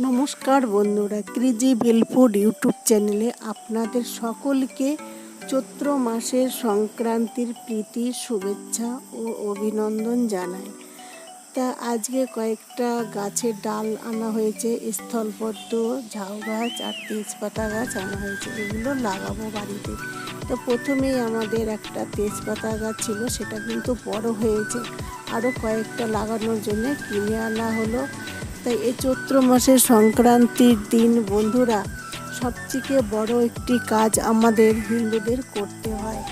নমস্কার বন্ধুরা, ক্রিজি বেলফুড ইউটিউব চ্যানেলে আপনাদের সকলকে চৈত্র মাসের সংক্রান্তির প্রীতি, শুভেচ্ছা ও অভিনন্দন জানাই। তা আজকে কয়েকটা গাছের ডাল আনা হয়েছে, স্থলপদ্ম, ঝাউ গাছ আর তেজপাতা গাছ আনা হয়েছে, এগুলো লাগাবো বাড়িতে। তো প্রথমেই আমাদের একটা তেজপাতা গাছ ছিল, সেটা কিন্তু বড় হয়েছে। আরও কয়েকটা লাগানোর জন্য কিনে আনা হলো। তাই এই চৈত্র মাসের সংক্রান্তির দিন, বন্ধুরা, সবথেকে বড় একটি কাজ আমাদের হিন্দুদের করতে হয়।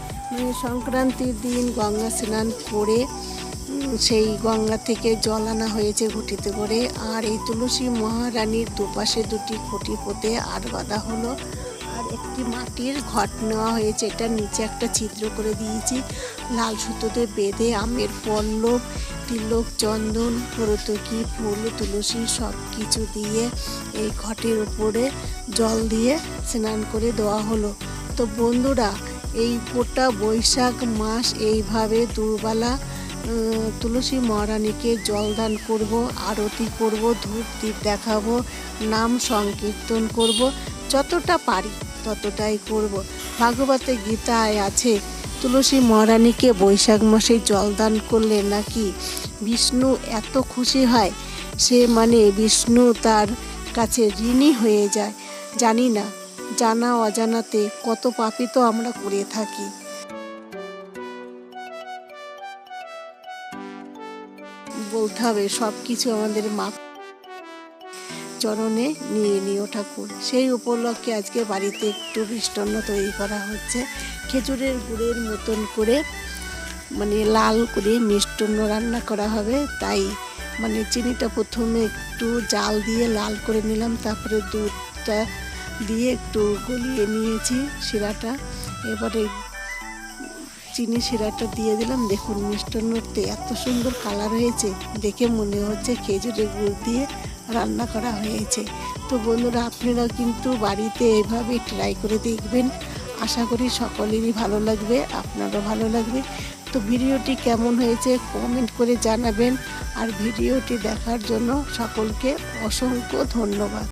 সংক্রান্তির দিন গঙ্গা স্নান করে সেই গঙ্গা থেকে জল আনা হয়েছে ঘুটিতে করে। আর এই তুলসী মহারানীর দুপাশে দুটি খুঁটি পোতে আর বাঁধা হলো। আর একটি মাটির ঘট নেওয়া হয়েছে এটা নিচে একটা চিত্র করে দিয়েছি। লাল সুতোতে বেঁধে আমের পল্লব তিলক চন্দন, হরতকি, ফুল, তুলসী সব কিছু দিয়ে এই ঘটের উপরে জল দিয়ে স্নান করে দেওয়া হলো। তো বন্ধুরা, এই গোটা বৈশাখ মাস এইভাবে দুর্বেলা তুলসী মহারানীকে জলদান করব, আরতি করব, ধূপ দীপ দেখাবো, নাম সংকীর্তন করব, যতটা পারি ততটাই করব। ভাগবতে গীতায় আছে তুলসী মহারানীকে বৈশাখ মাসে জলদান করলে নাকি বিষ্ণু এত খুশি হয়? সে মানে বিষ্ণু তার কাছে ঋণী হয়ে যায়। জানি না, জানা অজানাতে কত পাপই তো আমরা করে থাকি। বলতে হবে সব কিছু আমাদের মা চরণে নিয়ে নিও ঠাকুর। সেই উপলক্ষে আজকে বাড়িতে একটু মিষ্টান্ন তৈরি করা হচ্ছে। খেজুরের গুড়ের মতন করে মানে লাল করে মিষ্টান্ন রান্না করা হবে। তাই মানে চিনিটা প্রথমে একটু জাল দিয়ে লাল করে নিলাম। তারপরে দুধটা দিয়ে একটু গলিয়ে নিয়েছি শিরাটা। এবারে চিনি শিরাটা দিয়ে দিলাম। দেখুন মিষ্টান্নতে এত সুন্দর কালার হয়েছে। দেখে মনে হচ্ছে খেজুরের গুড় দিয়ে রান্না করা হয়েছে। তো বন্ধুরা, আপনারা কিন্তু বাড়িতে এভাবে ট্রাই করে দেখবেন। আশা করি সকলেরই ভালো লাগবে, আপনারও ভালো লাগবে। তো ভিডিওটি কেমন হয়েছে কমেন্ট করে জানাবেন। আর ভিডিওটি দেখার জন্য সকলকে অসংখ্য ধন্যবাদ।